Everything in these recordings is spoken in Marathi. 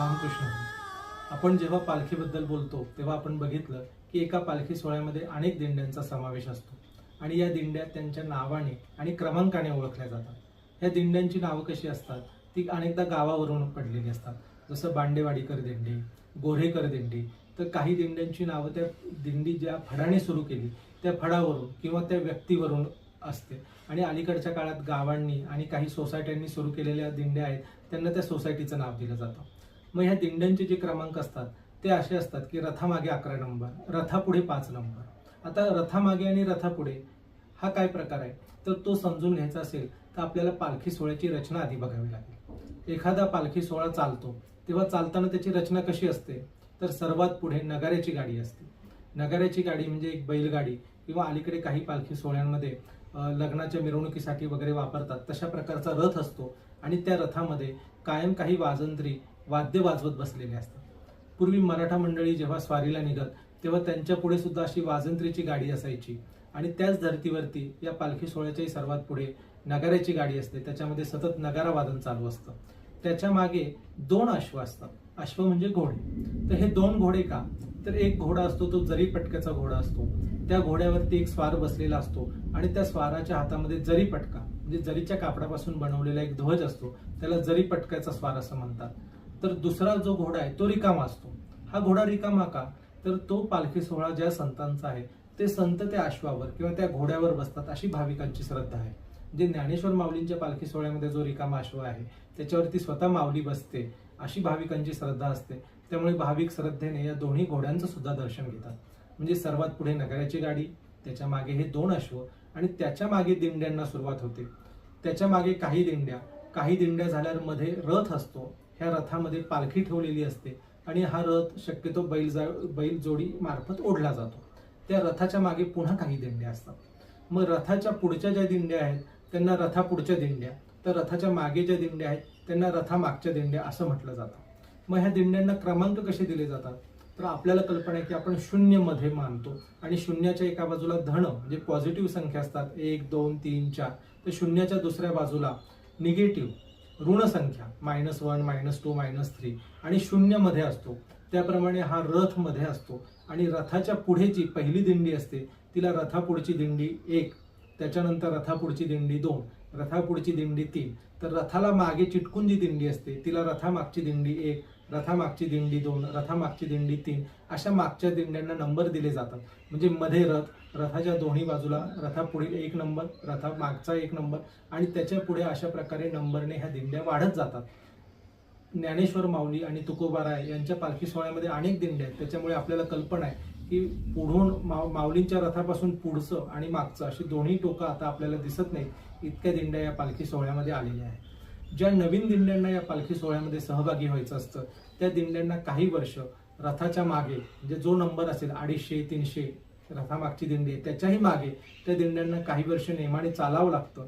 रामकृष्ण आपण जेव्हा पालखीबद्दल बोलतो तेव्हा आपण बघितलं की एका पालखी सोहळ्यामध्ये अनेक दिंड्यांचा समावेश असतो. आणि या दिंड्या त्यांच्या नावाने आणि क्रमांकाने ओळखल्या जातात. या दिंड्यांची नावं कशी असतात? ती अनेकदा गावावरून पडलेली असतात. जसं बांडेवाडीकर दिंडी गोऱ्हेकर दिंडी तर काही दिंड्यांची नावं त्या दिंडी ज्या फडाने सुरू केली त्या फडावरून किंवा त्या व्यक्तीवरून असते. आणि अलीकडच्या काळात गावांनी आणि काही सोसायट्यांनी सुरू केलेल्या दिंड्या आहेत त्यांना त्या सोसायटीचं नाव दिलं जातं. मग ह्या दिंड्यांचे जे क्रमांक असतात ते असे असतात की रथामागे अकरा नंबर रथापुढे पाच नंबर. आता रथामागे आणि रथापुढे हा काय प्रकार आहे? तर तो समजून घ्यायचा असेल तर आपल्याला पालखी सोहळ्याची रचना आधी बघावी लागेल. एखादा पालखी सोहळा चालतो तेव्हा चालताना त्याची रचना कशी असते? तर सर्वात पुढे नगाऱ्याची गाडी असते. नगाऱ्याची गाडी म्हणजे एक बैलगाडी किंवा अलीकडे काही पालखी सोहळ्यांमध्ये लग्नाच्या मिरवणुकीसाठी वगैरे वापरतात तशा प्रकारचा रथ असतो आणि त्या रथामध्ये कायम काही वाजंत्री वाद्य वाजवत बसलेले असतात. पूर्वी मराठा मंडळी जेव्हा स्वारीला निघत तेव्हा त्यांच्या पुढे सुद्धा अशी वाजंत्रीची गाडी असायची. आणि त्याच धर्तीवरती या पालखी सोहळ्याच्याही सर्वात पुढे नगाऱ्याची गाडी असते. त्याच्यामध्ये सतत नगारा वादन चालू असतं. त्याच्यामागे दोन अश्व असतात. अश्व म्हणजे घोडे. तर हे दोन घोडे का? तर एक घोडा असतो तो जरी पटक्याचा घोडा असतो त्या घोड्यावरती एक स्वार बसलेला असतो आणि त्या स्वाराच्या हातामध्ये जरी पटका म्हणजे जरीच्या कापडापासून बनवलेला एक ध्वज असतो त्याला जरी पटक्याचा स्वार असं म्हणतात. तर दुसरा जो घोडा आहे तो रिकामा असतो. हा घोडा रिकामा का? तर तो पालखी सोहळा ज्या संतांचा आहे ते संत त्या अश्वावर किंवा त्या घोड्यावर बसतात अशी भाविकांची श्रद्धा आहे. जे ज्ञानेश्वर माऊलींच्या पालखी सोहळ्यामध्ये जो रिकामा अश्व आहे त्याच्यावरती स्वतः माऊली बसते अशी भाविकांची श्रद्धा असते. त्यामुळे भाविक श्रद्धेने या दोन्ही घोड्यांचं सुद्धा दर्शन घेतात. म्हणजे सर्वात पुढे नगराची गाडी त्याच्यामागे हे दोन अश्व आणि त्याच्यामागे दिंड्यांना सुरुवात होते. त्याच्यामागे काही दिंड्या. काही दिंड्या झाल्यावर मध्ये रथ असतो. ह्या रथामध्ये पालखी ठेवलेली असते आणि हा रथ शक्यतो बैल जा बैल जोडी मार्फत ओढला जातो. त्या रथाच्या मागे पुन्हा काही दिंड्या असतात. मग रथाच्या पुढच्या ज्या दिंड्या आहेत त्यांना रथा पुढच्या दिंड्या तर रथाच्या मागे ज्या दिंड्या आहेत त्यांना रथामागच्या दिंड्या असं म्हटलं जातं. मग ह्या दिंड्यांना क्रमांक कसे दिले जातात? तर आपल्याला कल्पना आहे की आपण शून्यमध्ये मानतो आणि शून्याच्या एका बाजूला धन म्हणजे पॉझिटिव्ह संख्या असतात. एक दोन तीन चार. तर शून्याच्या दुसऱ्या बाजूला निगेटिव्ह ऋण संख्या minus one minus two minus three आणि शून्यमध्ये असतो. त्याप्रमाणे हा रथमध्ये असतो. आणि रथाच्या पुढे जी पहिली दिंडी असते. तिला रथापुढची दिंडी एक त्याच्यानंतर रथापुढची दिंडी दोन रथापुढची दिंडी तीन. तर रथाला मागे चिटकून जी दिंडी असते. तिला रथामागची दिंडी एक रथामागची दिंडी दोन रथामागची दिंडी तीन अशा मागच्या दिंड्यांना नंबर दिले जातात. म्हणजे मध्ये रथ रथाच्या दोन्ही बाजूला रथापुढील एक नंबर रथा मागचा एक नंबर आणि त्याच्या पुढे अशा प्रकारे नंबरने ह्या दिंड्या वाढत जातात. ज्ञानेश्वर माऊली आणि तुकोबाराय यांच्या पालखी सोहळ्यामध्ये अनेक दिंड्या आहेत. त्याच्यामुळे आपल्याला कल्पना आहे की पुढून माव माऊलींच्या रथापासून पुढचं आणि मागचं अशी दोन्ही टोकं आता आपल्याला दिसत नाहीत. इतक्या दिंड्या या पालखी सोहळ्यामध्ये आलेल्या आहेत. ज्या नवीन दिंड्यांना या पालखी सोहळ्यामध्ये सहभागी व्हायचं असतं त्या दिंड्यांना काही वर्ष रथाच्या मागे म्हणजे जो नंबर असेल अडीचशे तीनशे रथामागची दिंडी आहे त्याच्याही मागे त्या दिंड्यांना काही वर्ष नेमाने चालावं लागतं.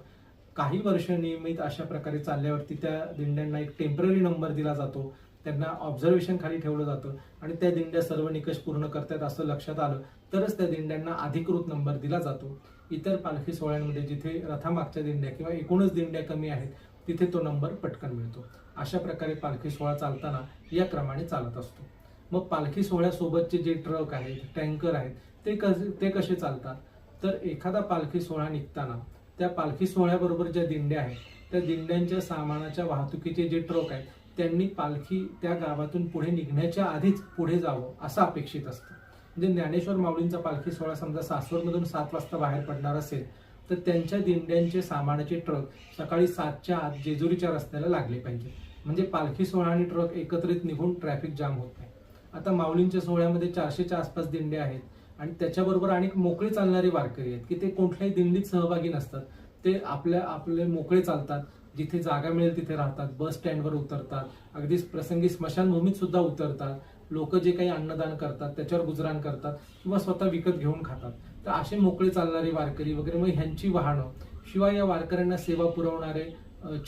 काही वर्ष नियमित अशा प्रकारे चालल्यावरती त्या दिंड्यांना एक टेंपररी नंबर दिला जातो त्यांना ऑब्झर्वेशन खाली ठेवलं जातं आणि त्या दिंड्या सर्व निकष पूर्ण करतात असं लक्षात आलं तरच त्या दिंड्यांना अधिकृत नंबर दिला जातो. इतर पालखी सोहळ्यांमध्ये जिथे रथामागच्या दिंड्या किंवा एकूणच दिंड्या कमी आहेत तिथे तो नंबर पटकन मिळतो. अशा प्रकारे पालखी सोहळा चालताना या क्रमाने चालत असतो. मग पालखी सोहळ्यासोबतचे जे ट्रक आहेत टँकर आहेत ते कसे ते कसे चालतात? तर एखादा पालखी सोहळा निघताना त्या पालखी सोहळ्याबरोबर ज्या दिंड्या आहेत त्या दिंड्यांच्या सामानाच्या वाहतुकीचे जे ट्रक आहेत त्यांनी पालखी त्या गावातून पुढे निघण्याच्या आधीच पुढे जावं असं अपेक्षित असतं. म्हणजे ज्ञानेश्वर माऊलींचा पालखी सोहळा समजा सासवडमधून सात वाजता बाहेर पडणार असेल तर त्यांच्या दिंड्यांचे सामानाचे ट्रक सकाळी सातच्या आत जेजुरीच्या रस्त्याला लागले पाहिजे. म्हणजे पालखी सोहळा आणि ट्रक एकत्रित निघून ट्रॅफिक जाम होत नाही. आता माऊलींच्या सोहळ्यामध्ये चारशेच्या आसपास दिंडे आहेत आणि त्याच्याबरोबर अनेक मोकळे चालणारे वारकरी आहेत की ते कुठल्याही दिंडीत सहभागी नसतात. ते आपल्या आपले मोकळे चालतात जिथे जागा मिळेल तिथे राहतात बस स्टँडवर उतरतात अगदी प्रसंगी स्मशानभूमीत सुद्धा उतरतात. लोक जे काही अन्नदान करतात त्याच्यावर गुजराण करतात किंवा स्वतः विकत घेऊन खातात. तर असे मोकळे चालणारे वारकरी वगैरे मग ह्यांची वाहनं. शिवाय या वारकऱ्यांना सेवा पुरवणारे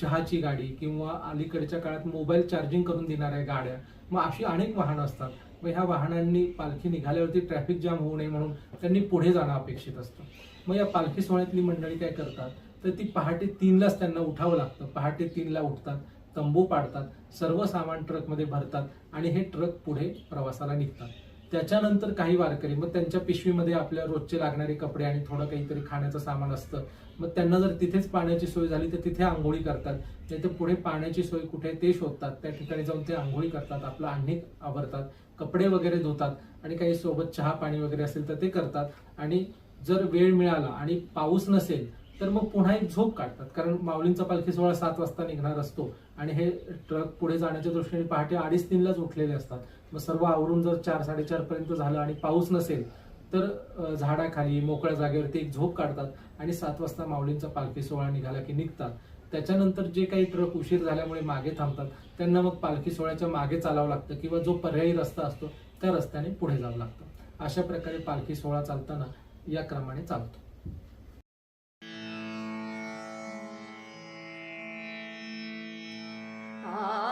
चहाची गाडी किंवा अलीकडच्या काळात मोबाईल चार्जिंग करून देणाऱ्या गाड्या मग अशी अनेक वाहनं असतात. मग ह्या वाहनांनी पालखी निघाल्यावरती ट्रॅफिक जाम होऊ नये म्हणून त्यांनी पुढे जाणं अपेक्षित असतं. मग या पालखी सोहळ्यातली मंडळी काय करतात? तर ती पहाटे तीनलाच त्यांना उठावं लागतं. पहाटे तीनला उठतात. तंबू पाडतात सर्व सामान ट्रकमध्ये भरतात आणि हे ट्रक पुढे प्रवासाला निघतात. त्याच्यानंतर काही वारकरी मग त्यांच्या पिशवीमध्ये आपल्या रोजचे लागणारे कपडे आणि थोडं काहीतरी खाण्याचं सामान असतं. मग त्यांना जर तिथेच पाण्याची सोय झाली तर तिथे आंघोळी करतात. नाही तर पुढे पाण्याची सोय कुठे आहे ते शोधतात. त्या ठिकाणी जाऊन ते आंघोळी करतात आपलं अन्य आवरतात कपडे वगैरे धुतात आणि काही सोबत चहा पाणी वगैरे असेल तर ते करतात. आणि जर वेळ मिळाला आणि पाऊस नसेल तर मग पुन्हा एक झोप काढतात. कारण माऊलींचा पालखी सोहळा सात वाजता निघणार असतो. आणि हे ट्रक पुढे जाण्याच्या दृष्टीने पहाटे अडीच तीनलाच उठलेले असतात. मग सर्व आवरून जर चार साडेचार पर्यंत झालं आणि पाऊस नसेल तर झाडाखाली मोकळ्या जागेवरती एक झोप काढतात आणि सात वाजता माऊलींचा पालखी सोहळा निघाला की निघतात. त्याच्यानंतर जे काही ट्रक उशीर झाल्यामुळे मागे थांबतात त्यांना मग पालखी सोहळ्याच्या मागे चालावं लागतं किंवा जो पर्यायी रस्ता असतो त्या रस्त्याने पुढे जावं लागतं. अशा प्रकारे पालखी सोहळा चालताना या क्रमाने चालतो. Ah.